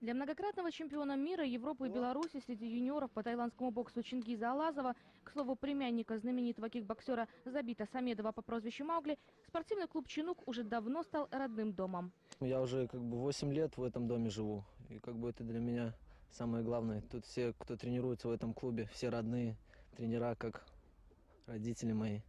Для многократного чемпиона мира, Европы и Беларуси среди юниоров по тайландскому боксу Чингиза Алазова, к слову, племянника знаменитого кикбоксера Забита Самедова по прозвищу Маугли, спортивный клуб «Чинук» уже давно стал родным домом. Я уже как бы 8 лет в этом доме живу. И как бы это для меня самое главное. Тут все, кто тренируется в этом клубе, все родные тренера, как родители мои.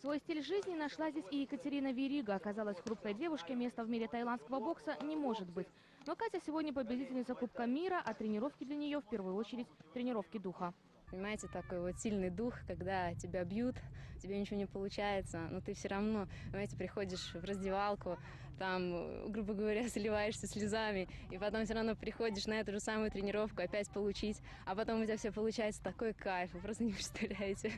Свой стиль жизни нашла здесь и Екатерина Верига. Оказалась хрупкой девушке, места в мире тайландского бокса не может быть. Но Катя сегодня победительница Кубка мира, а тренировки для нее в первую очередь тренировки духа. Понимаете, такой вот сильный дух, когда тебя бьют, тебе ничего не получается, но ты все равно, понимаете, приходишь в раздевалку, там, грубо говоря, сливаешься слезами, и потом все равно приходишь на эту же самую тренировку опять получить, а потом у тебя все получается такой кайф, вы просто не представляете.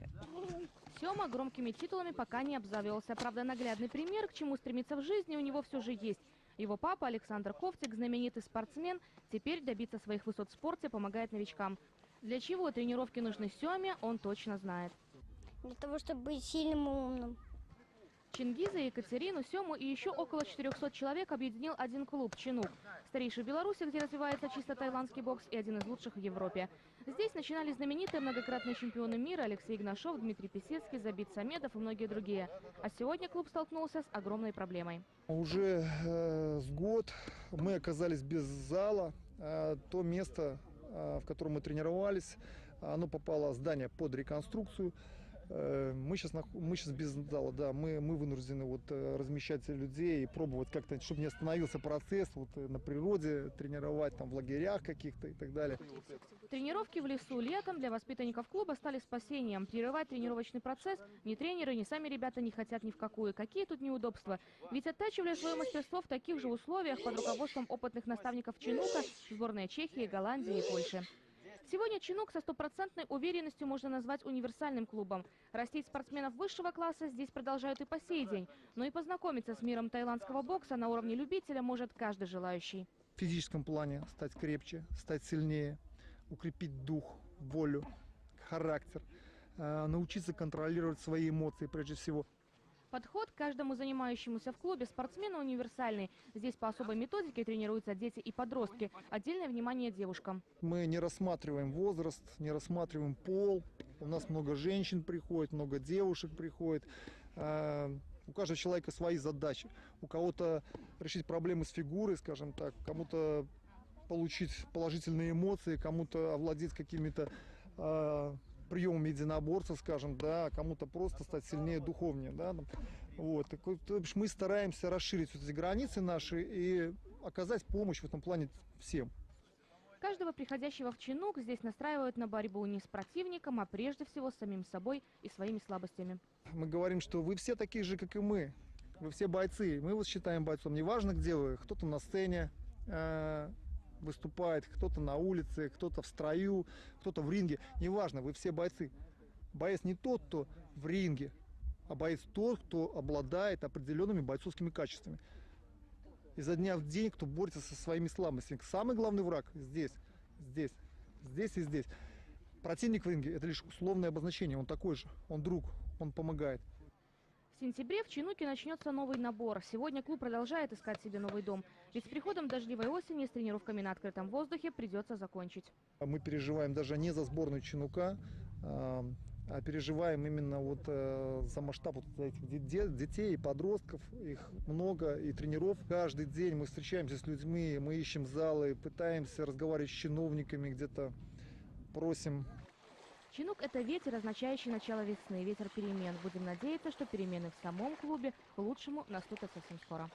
Сема громкими титулами пока не обзавелся. Правда, наглядный пример, к чему стремиться в жизни, у него все же есть. Его папа Александр Ковтик, знаменитый спортсмен, теперь добиться своих высот в спорте помогает новичкам. Для чего тренировки нужны Семе, он точно знает. Для того, чтобы быть сильным и умным. Чингиза, Екатерину, Сему и еще около 400 человек объединил один клуб «Чинук». Старейший в Беларуси, где развивается чисто тайландский бокс и один из лучших в Европе. Здесь начинали знаменитые многократные чемпионы мира Алексей Игнашов, Дмитрий Песецкий, Забит Самедов и многие другие. А сегодня клуб столкнулся с огромной проблемой. Уже э, с год мы оказались без зала. А то место, в котором мы тренировались, оно попало здание под реконструкцию. Э, Мы сейчас, мы сейчас без зала, да, мы, мы вынуждены вот э, размещать людей и пробовать как-то, чтобы не остановился процесс, вот э, на природе тренировать, там в лагерях каких-то и так далее. Тренировки в лесу летом для воспитанников клуба стали спасением. Прерывать тренировочный процесс ни тренеры, ни сами ребята не хотят ни в какую. Какие тут неудобства? Ведь оттачивали свое мастерство в таких же условиях под руководством опытных наставников Чинука, сборная Чехии, Голландии и Польши. Сегодня Чинук со стопроцентной уверенностью можно назвать универсальным клубом. Растить спортсменов высшего класса здесь продолжают и по сей день. Но и познакомиться с миром тайландского бокса на уровне любителя может каждый желающий. В физическом плане стать крепче, стать сильнее, укрепить дух, волю, характер, э, научиться контролировать свои эмоции прежде всего. Подход к каждому занимающемуся в клубе спортсмена универсальный. Здесь по особой методике тренируются дети и подростки. Отдельное внимание девушкам. Мы не рассматриваем возраст, не рассматриваем пол. У нас много женщин приходит, много девушек приходит. Э, У каждого человека свои задачи. У кого-то решить проблемы с фигурой, скажем так, кому-то получить положительные эмоции, кому-то овладеть какими-то э, приемами единоборца, скажем, да, кому-то просто стать сильнее, духовнее, да. вот, то бишь мы стараемся расширить вот эти границы наши и оказать помощь в этом плане всем. Каждого приходящего в чинук здесь настраивают на борьбу не с противником, а прежде всего с самим собой и своими слабостями. Мы говорим, что вы все такие же, как и мы. Вы все бойцы. Мы вас считаем бойцом. Неважно, где вы. Кто-то на сцене э, выступает, кто-то на улице, кто-то в строю, кто-то в ринге. Неважно, вы все бойцы. Боец не тот, кто в ринге, а боец тот, кто обладает определенными бойцовскими качествами. Изо дня в день, кто борется со своими слабостями. Самый главный враг здесь, здесь, здесь и здесь. Противник в ринге – это лишь условное обозначение. Он такой же, он друг, он помогает. В сентябре в Чинуке начнется новый набор. Сегодня клуб продолжает искать себе новый дом. Ведь с приходом дождливой осени с тренировками на открытом воздухе придется закончить. Мы переживаем даже не за сборную Чинука, а а переживаем именно вот э, за масштаб вот этих де- де- детей и подростков. Их много, и тренеров. Каждый день мы встречаемся с людьми, мы ищем залы, пытаемся разговаривать с чиновниками, где-то просим Чинук – это ветер, означающий начало весны, ветер перемен. Будем надеяться, что перемены в самом клубе к лучшему наступят совсем скоро.